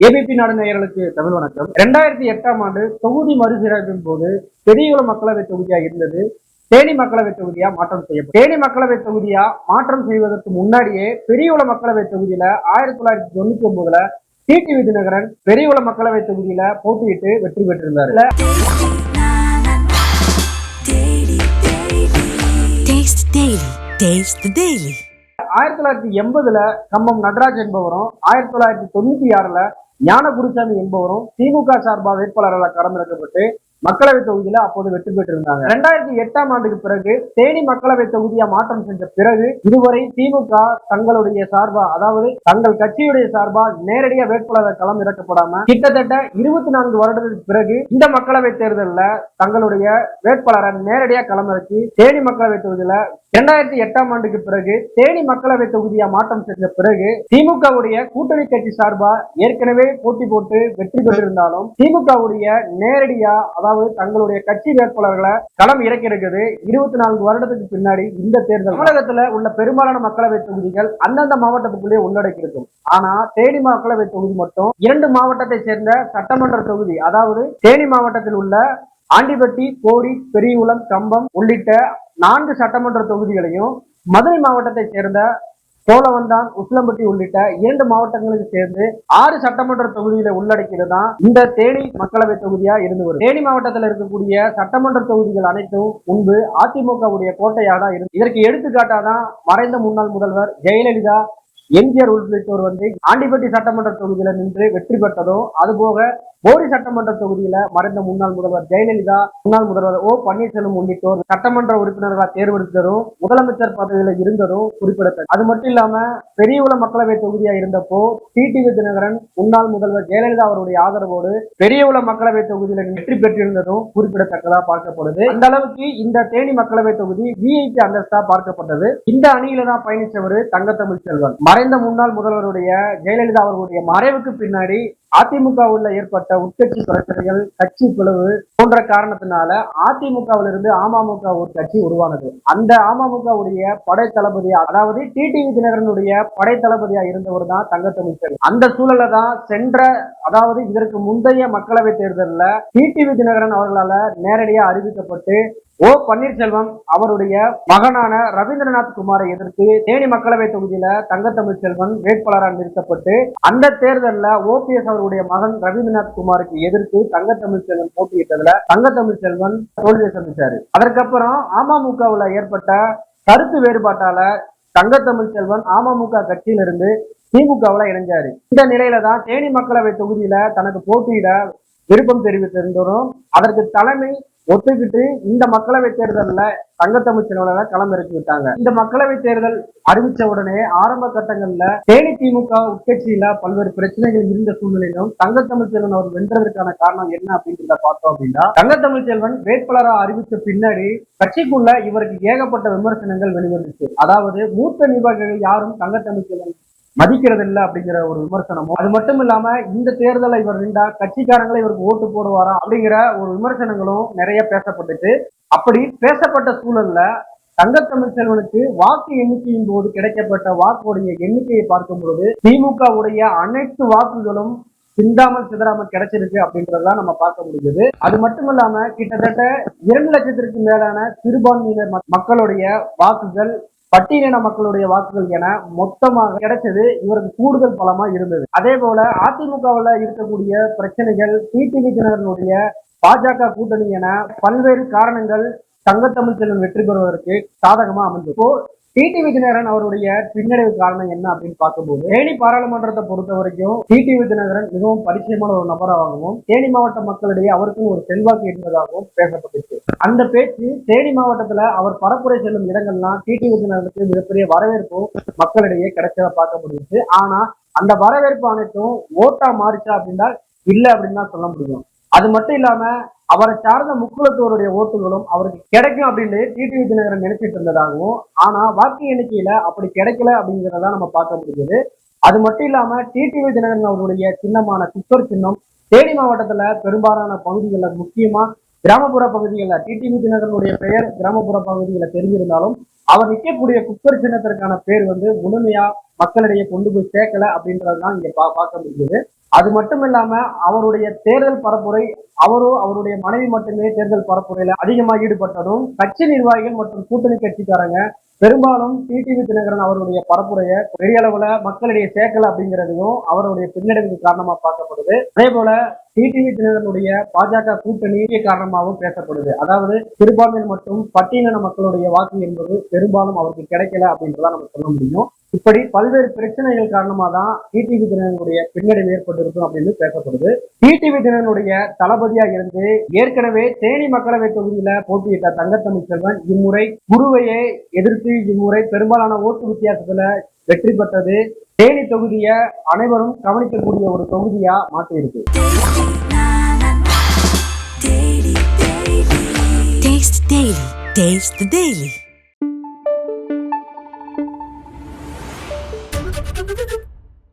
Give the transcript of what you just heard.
ABP நாடு நேயர்களுக்கு தமிழ் வணக்கம். ரெண்டாயிரத்தி எட்டாம் ஆண்டு தொகுதி மறுசீரமைப்பின் போது பெரியகுளம் மக்களவை தொகுதியா இருந்தது. தேனி மக்களவை தொகுதியா மாற்றம் செய்யப்படும் தேனி மக்களவை தொகுதியா மாற்றம் செய்வதற்கு முன்னாடியே பெரியகுளம் மக்களவை தொகுதியில ஆயிரத்தி தொள்ளாயிரத்தி தொண்ணூத்தி ஒன்பதுல டிடி விதிநகரன் பெரியகுளம் மக்களவை தொகுதியில போட்டியிட்டு வெற்றி பெற்றிருந்தார். ஆயிரத்தி தொள்ளாயிரத்தி எண்பதுல கம்பம் நடராஜ் என்பவரும் ஆயிரத்தி தொள்ளாயிரத்தி தொண்ணூத்தி ஆறுல ஞான குருசாமி என்பவரும் திமுக சார்பா வேட்பாளராக களமிறக்கப்பட்டு மக்களவை தொகுதியில அப்போது வெற்றி பெற்றிருந்தாங்க. ரெண்டாயிரத்தி எட்டாம் ஆண்டுக்கு பிறகு தேனி மக்களவை தொகுதியா மாற்றம் செஞ்ச பிறகு இதுவரை திமுக தங்களுடைய சார்பா அதாவது தங்கள் கட்சியுடைய சார்பா நேரடியா வேட்பாளர் களம் இறக்கப்படாம கிட்டத்தட்ட இருபத்தி நான்கு வருடத்துக்கு பிறகு இந்த மக்களவை தேர்தலில் தங்களுடைய வேட்பாளரை நேரடியா களமிறக்கி தேனி மக்களவை தொகுதியில இரண்டாயிரத்தி எட்டாம் ஆண்டுக்கு பிறகு தேனி மக்களவை தொகுதியா மாற்றம் செஞ்ச பிறகு திமுகவுடைய கூட்டணி கட்சி சார்பா ஏற்கனவே போட்டி போட்டு வெற்றி பெற்றிருந்தாலும் திமுகவுடைய நேரடியா அதாவது அதாவது தங்களுடைய கட்சி வேட்பாளர்களை களம் இறக்கி இருக்குது இருபத்தி நான்கு வருடத்துக்கு பின்னாடி இந்த தேர்தல் தமிழகத்துல உள்ள பெரும்பாலான மக்களவை தொகுதிகள் அந்தந்த மாவட்டத்துக்குள்ளே உள்ளடக்கி இருக்கும் ஆனா தேனி மக்களவை தொகுதி மட்டும் இரண்டு மாவட்டத்தை சேர்ந்த சட்டமன்ற தொகுதி அதாவது தேனி மாவட்டத்தில் உள்ள ஆண்டிப்பட்டி கோடி பெரியகுளம் கம்பம் உள்ளிட்ட நான்கு சட்டமன்ற தொகுதிகளையும் மதுரை மாவட்டத்தை சேர்ந்த சோழவந்தான் உசிலம்பட்டி உள்ளிட்ட இரண்டு மாவட்டங்களுக்கு சேர்ந்து ஆறு சட்டமன்ற தொகுதிகளை உள்ளடக்கியது தான் இந்த தேனி மக்களவை தொகுதியா இருந்து வரும் தேனி மாவட்டத்தில் இருக்கக்கூடிய சட்டமன்ற தொகுதிகள் அனைத்தும் முன்பு அதிமுகவுடைய கோட்டையாக தான் இருந்து இதற்கு எடுத்துக்காட்டாதான் மறைந்த முன்னாள் முதல்வர் ஜெயலலிதா எம்ஜிஆர் உள்ளிட்டோர் வந்து ஆண்டிப்பட்டி சட்டமன்ற தொகுதியில நின்று வெற்றி பெற்றதும் அதுபோக போடி சட்டமன்ற தொகுதியில மறைந்த முன்னாள் முதல்வர் ஜெயலலிதா முன்னாள் முதல்வர் ஓ பன்னீர்செல்வம் உள்ளிட்டோர் சட்டமன்ற உறுப்பினர்களாக தேர்வெடுத்ததும் முதலமைச்சர் பதவியில இருந்ததும் குறிப்பிடத்தக்கது. அது மட்டும் இல்லாம பெரியகுளம் மக்களவை தொகுதியா இருந்தப்போ டிடிவி தினகரன் முன்னாள் முதல்வர் ஜெயலலிதா அவருடைய ஆதரவோடு பெரியகுளம் மக்களவை தொகுதியில வெற்றி பெற்றிருந்ததும் குறிப்பிடத்தக்கதா பார்க்கப்படுது. அந்த அளவுக்கு இந்த தேனி மக்களவை தொகுதி விஐபி அந்தஸ்தா பார்க்கப்பட்டது. இந்த அணியில தான் பயணித்தவர் தங்கத்தமிழ் செல்வன். மறைந்த முன்னாள் முதல்வருடைய ஜெயலலிதா அவர்களுடைய மறைவுக்கு பின்னாடி அதிமுகவுல ஏற்பட்ட உட்கட்சி பிரச்சனைகள் கட்சி பிளவு போன்ற காரணத்தினால அதிமுகவிலிருந்து அமமுக ஒரு கட்சி உருவானது. அந்த அமமுகவுடைய படை தளபதியா அதாவது டிடிவி தினகரனுடைய படை தளபதியா இருந்தவர் தான் தங்க செல்வன் அந்த சூழல்ல தான் சென்ற அதாவது இதற்கு முந்தைய மக்களவை தேர்தலில் டிடிவி தினகரன் அவர்களால நேரடியாக அறிவிக்கப்பட்டு ஓ பன்னீர்செல்வம் அவருடைய மகனான ரவீந்திரநாத் குமாரை எதிர்த்து தேனி மக்களவை தொகுதியில தங்கத்தமிழ் செல்வன் வேட்பாளராக நிறுத்தப்பட்டு அந்த தேர்தலில் ஓபிஎஸ் அவருடைய மகன் ரவீந்திரநாத் குமாருக்கு எதிர்த்து தங்கத்தமிழ் செல்வன் போட்டியிட்டதுல தங்கத்தமிழ் செல்வன் தோல்வியை சந்திச்சாரு. அதற்கப்புறம் அமமுகவுல ஏற்பட்ட கருத்து வேறுபாட்டால தங்கத்தமிழ் செல்வன் அமமுக கட்சியிலிருந்து திமுகவுல இணைஞ்சாரு. இந்த நிலையில தான் தேனி மக்களவை தொகுதியில தனக்கு போட்டியிட விருப்பம் தெரிவித்திருந்தோம். அதற்கு தலைமை ஒத்துக்கிட்டு இந்த மக்களவை தேர்தல்ல தங்கத்தமிழ் செல்வனை களம் இறக்கி விட்டாங்க. இந்த மக்களவை தேர்தல் அறிவிச்ச உடனே ஆரம்ப கட்டங்கள்ல தேனி திமுக உட்கட்சியில பல்வேறு பிரச்சனைகள் இருந்த சூழ்நிலையிலும் தங்கத்தமிழ் செல்வன் அவர் வென்றதற்கான காரணம் என்ன அப்படின்றத பார்த்தோம் அப்படின்னா தங்கத்தமிழ் செல்வன் வேட்பாளராக அறிவிச்ச பின்னாடி கட்சிக்குள்ள இவருக்கு ஏகப்பட்ட விமர்சனங்கள் வெளிவந்துச்சு. அதாவது மூத்த நிர்வாகிகள் யாரும் தங்கத்தமிழ் செல்வன் மதிக்கிறது இல்லை அப்படிங்கிற ஒரு விமர்சனமும் அது மட்டும் இல்லாம இந்த தேர்தலை இவர் நின்றா கட்சிக்காரங்களை இவருக்கு ஓட்டு போடுவாரா அப்படிங்கிற ஒரு விமர்சனங்களும் நிறைய பேசப்பட்டுச்சு. அப்படி பேசப்பட்ட சூழல்ல தங்கத்தமிழ் செல்வனுக்கு வாக்கு எண்ணிக்கையின் போது கிடைக்கப்பட்ட வாக்குடைய எண்ணிக்கையை பார்க்கும் பொழுது திமுக உடைய அனைத்து வாக்குகளும் சிந்தாமல் சிதறாமல் கிடைச்சிருக்கு அப்படின்றதான் நம்ம பார்க்க முடிஞ்சது. அது மட்டும் இல்லாம கிட்டத்தட்ட இரண்டு லட்சத்திற்கு மேலான சிறுபான்மையினர் மக்களுடைய வாக்குகள் பட்டியலின மக்களுடைய வாக்குகள் என மொத்தமாக கிடைச்சது இவருக்கு கூடுதல் பலமா இருந்தது. அதே போல அதிமுகவில் இருக்கக்கூடிய பிரச்சனைகள் டிடிவி தினகரனுடைய பாஜக கூட்டணி என பல்வேறு காரணங்கள் தங்கத்தமிழ் செல்வன் வெற்றி பெறுவதற்கு சாதகமா அமைஞ்சது. இப்போ டிடிவி தினகரன் அவருடைய பின்னடைவு காரணம் என்ன அப்படின்னு பார்க்கும்போது தேனி பாராளுமன்றத்தை பொறுத்த வரைக்கும் டிடிவி தினகரன் மிகவும் பரிச்சயமான ஒரு நபராகவும் தேனி மாவட்ட மக்களிடையே அவருக்கும் ஒரு செல்வாக்கு இருந்ததாகவும் பேசப்பட்டுச்சு. அந்த பேச்சு தேனி மாவட்டத்துல அவர் பரப்புரை செல்லும் இடங்கள்லாம் டிடிவி தினகரனுக்கு மிகப்பெரிய வரவேற்பும் மக்களிடையே கிடைச்சதை பார்க்க முடியுது. ஆனா அந்த வரவேற்பு அனைத்தும் ஓட்டா மாறிச்சா அப்படின்னா இல்ல அப்படின்னு தான் சொல்ல முடியும். அது மட்டும் இல்லாம அவரை சார்ந்த முக்குலத்தோருடைய ஓட்டுகளும் அவருக்கு கிடைக்கும் அப்படின்னு டிடிவி தினகரன் நினைச்சிட்டு இருந்ததாகவும் ஆனா வாக்கு எண்ணிக்கையில அப்படி கிடைக்கல அப்படிங்கிறத நம்ம பார்க்க முடியுது அது மட்டும் இல்லாம டிடிவி தினகரன் அவருடைய சின்னமான குக்கர் சின்னம் தேனி மாவட்டத்துல பெரும்பாலான பகுதிகளில் முக்கியமா கிராமப்புற பகுதிகளில் டிடிவி தினகரனுடைய பெயர் கிராமப்புற பகுதிகளில் தெரிஞ்சிருந்தாலும் அவர் நிற்கக்கூடிய குக்கர் சின்னத்திற்கான பேர் வந்து முழுமையா மக்களிடையே கொண்டு போய் சேர்க்கல அப்படின்றதுதான் இங்க பா பார்க்க முடியுது அது மட்டும் இல்லாம அவருடைய தேர்தல் பரப்புரை அவரோ அவருடைய மனைவி மட்டுமே தேர்தல் பரப்புரையில அதிகமாக ஈடுபட்டதும் கட்சி நிர்வாகிகள் மற்றும் கூட்டணி கட்சிக்காரங்க பெரும்பாலும் டிடிவி தினகரன் அவருடைய பரப்புரைய பெரிய அளவுல மக்களிடையே சேர்க்கல அப்படிங்கிறதையும் அவருடைய பின்னடைவுக்கு காரணமா பார்க்கப்படுது. அதே போல டிடிவி தினகரனுடைய பாஜக கூட்டணி காரணமாகவும் பேசப்படுது. அதாவது சிறுபான்மையினர் மற்றும் பட்டியலின மக்களுடைய வாக்கு என்பது பெரும்பாலும் அவருக்கு கிடைக்கல அப்படின்றத நம்ம சொல்ல முடியும். இப்படி பல்வேறு பிரச்சனைகள் காரணமாக தான் டிடிவி தினனுடைய பின்னடைவு ஏற்பட்டிருக்கும் அப்படின்னு பேசப்படுது. டிடிவி தினனுடைய தளபதியா இருந்து ஏற்கனவே தேனி மக்களவை தொகுதியில போட்டியிட்ட தங்கத்தமிழ் செல்வன் இம்முறை குருவையை எதிர்த்து இம்முறை பெரும்பாலான ஓட்டு வித்தியாசத்துல வெற்றி பெற்றது. தேனி தொகுதியை அனைவரும் கவனிக்கக்கூடிய ஒரு தொகுதியா மாற்றியிருக்கு. Taste the Daily.